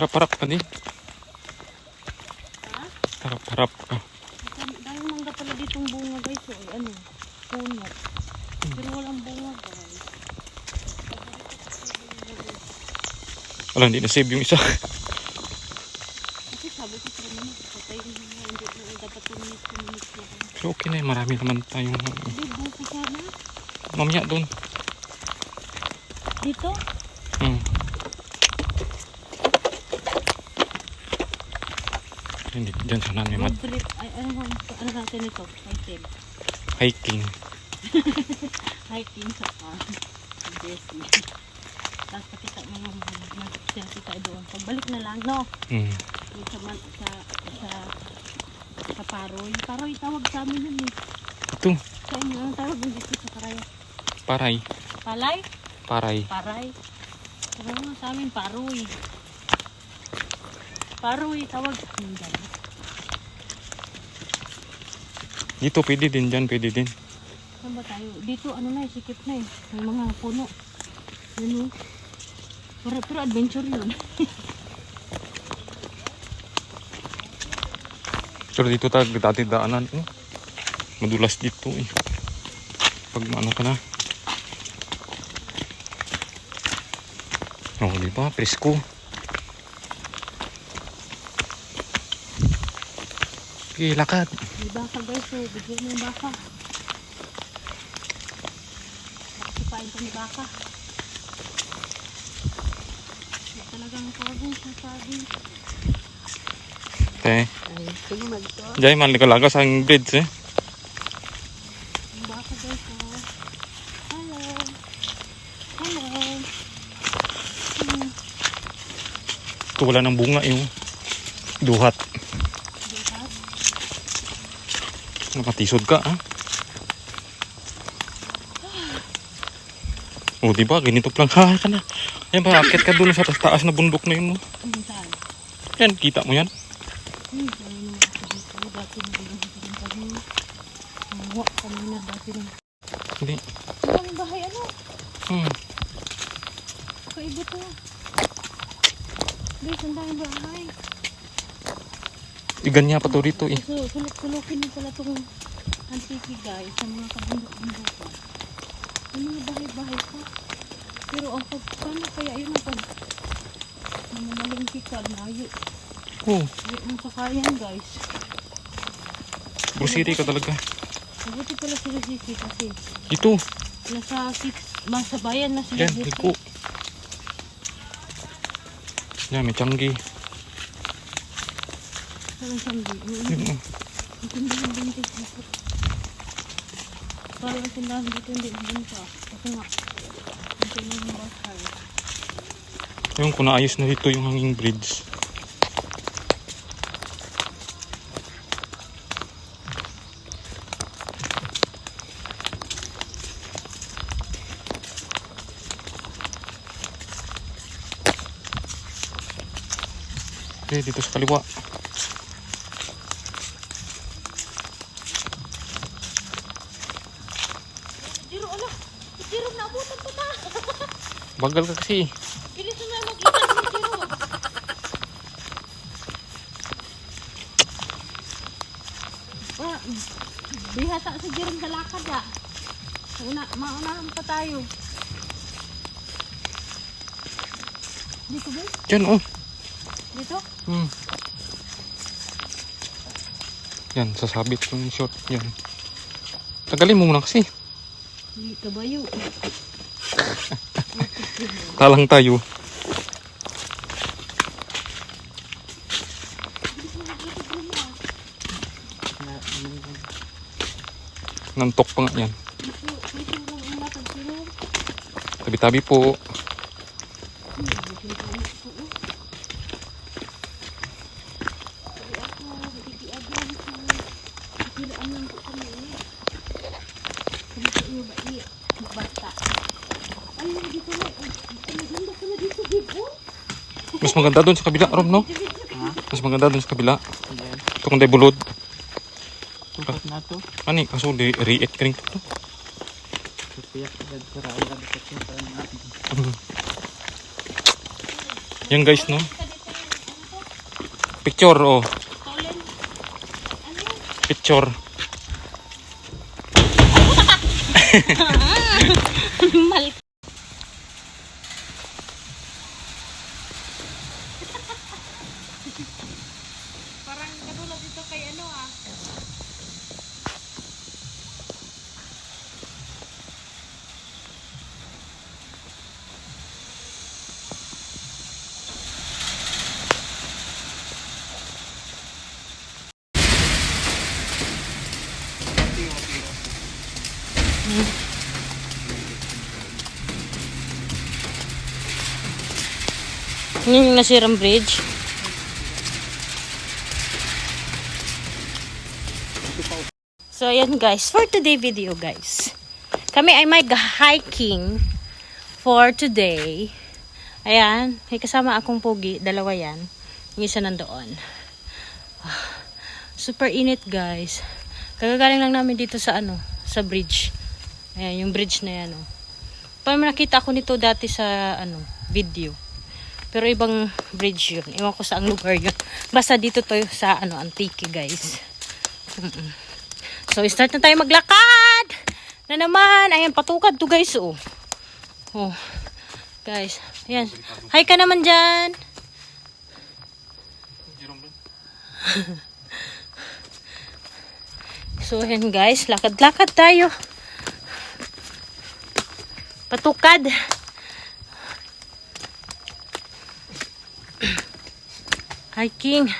Harap-harap ka din. Ha? Harap-harap ka. Dahil mangga pala ditong bunga guys. So, ay, ano, puno. Pero walang bunga guys. Wala, hindi na-save yung isa. Kasi sabi ko sa naman, patay rin mga hindi na dapat tuminis na. Pero okay na, eh, marami naman tayong... Hindi, buko sana. Mamaya doon. Dito? Hmm. Hindi, dyan sa namin mat Road trip. Ay, ano, ano natin ito? Hiking. hiking. Hiking sa farm. Jesse. Tapos pakita mo yung mag-selfie tayo doon. Pagbalik na lang, no? Hmm. Yung sa, man, sa, sa, sa paroy. Paroy tawag sa amin yun eh. Ito, Sa inyo, anong tawag mo dito sa karaya? paray. Palay? Paray. Paray. Nga sa amin, paroy. Paroy, tawag dyan. Dito, pwede din dyan, pwede din. Saan ba tayo? Dito, ano na eh, sikip na eh. May mga puno. Yun oh. Pero, pero adventure yun. Pero dito tayo dati daanan. Oh. Madulas dito eh. Pag ano ka na. Oh, di ba? Presko. Okay, lakad. May baka guys, so bigyan mo yung baka. Nakasipain ko ni baka. May talagang saging sa saging. Okay. Ay, sige magto. Jai, man ka lagas ang bridge eh. Yung baka guys, oh. Hello. Hello. Hmm, Ito wala ng bunga yung duhat. Nakatisod ka ah. Oh, di ba? Ganito lang. Ha, ka na. Yan ba, akit ka dun sa taas na bundok na yun mo. Yan, kita mo yan. Hindi. Ang bahay, ano? Hmm. Kaiba to. Guys, ang daming bahay. Igan niya pa to rito eh. So, sulok-sulokin mo pala itong antiki guys sa mga kabundok-bundokan. May mga bahay-bahay pa. Pero ang pag, paano kaya yun ang pag namamalingki ka, layo. Oh, Layo ng sakayan guys. bursiri ka talaga. Mabuti pala sila sisi kasi Ito. nasa nasa bayan na sila Yan, buti. liko. Yan, may tiyanggi. Parang sambi. Yan, oh. Ang tindahan din dito. Parang ang tindahan dito hindi mabunta. Kasi nga, ito yung bahay. Yung kung naayos na dito yung hanging bridge. Okay, dito sa kaliwa. Jiro, ala! Jiro, naabutan ko na! Bagal ka kasi. Bilis na makita ni Jiro! Wala, bihasa si Jiro sa lakad ah. Una, maunahan pa tayo. Dito ba? Diyan, oh. Dito? Hmm. Yan, sasabit yung short. Yan. Tagalin mo muna kasi. Hindi kabayo. Talang tayo. Nantok pa nga yan. Dito, dito lang ang lakad Jiro. Tabi-tabi po. Hmm, dito lang ang lakad ko. Sabi ako, bibiagyan ko. Bibilaan lang ko kami. Sabi ko iyo ba, iya, basta. Ay, dito na. Ay, maganda ka na dito, dito. Mas maganda doon sa kabila, Rom, no? Mas maganda doon sa kabila. Ito kung tayo bulod. Tukat na to. Ani, kaso di react ka rin to. Kapiyak agad sa raya. Bakit yung parang Yan guys, no? Picture, oh. Picture. Yun yung nasirang bridge. So, ayan guys. For today video, guys. Kami ay may hiking for today. Ayan. May kasama akong pogi. Dalawa yan. Yung isa nandoon. Ah, Super init, guys. Kagagaling lang namin dito sa ano, sa bridge. Ayan, yung bridge na yan, oh. Parang nakita ko nito dati sa ano, video. Pero ibang bridge yun. Iwan ko sa ang lugar yun. Basta dito to sa ano, Antique guys. Mm-mm. So, start na tayo maglakad! Na naman! Ayan, patukad to guys, oh. Oh. Guys, ayan. Hi ka naman dyan! so, ayan guys. Lakad-lakad tayo. Patukad. Hiking.